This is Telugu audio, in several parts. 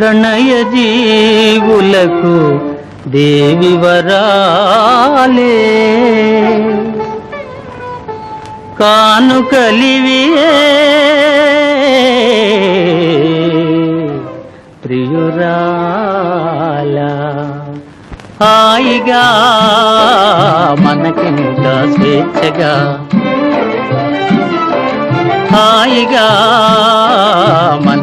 ప్రణయ జీవులకు దేవి వరాలే కానుకలివియే ప్రియురాలా. హాయిగా మనకింత స్వేచ్ఛగా. హాయిగా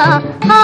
嗯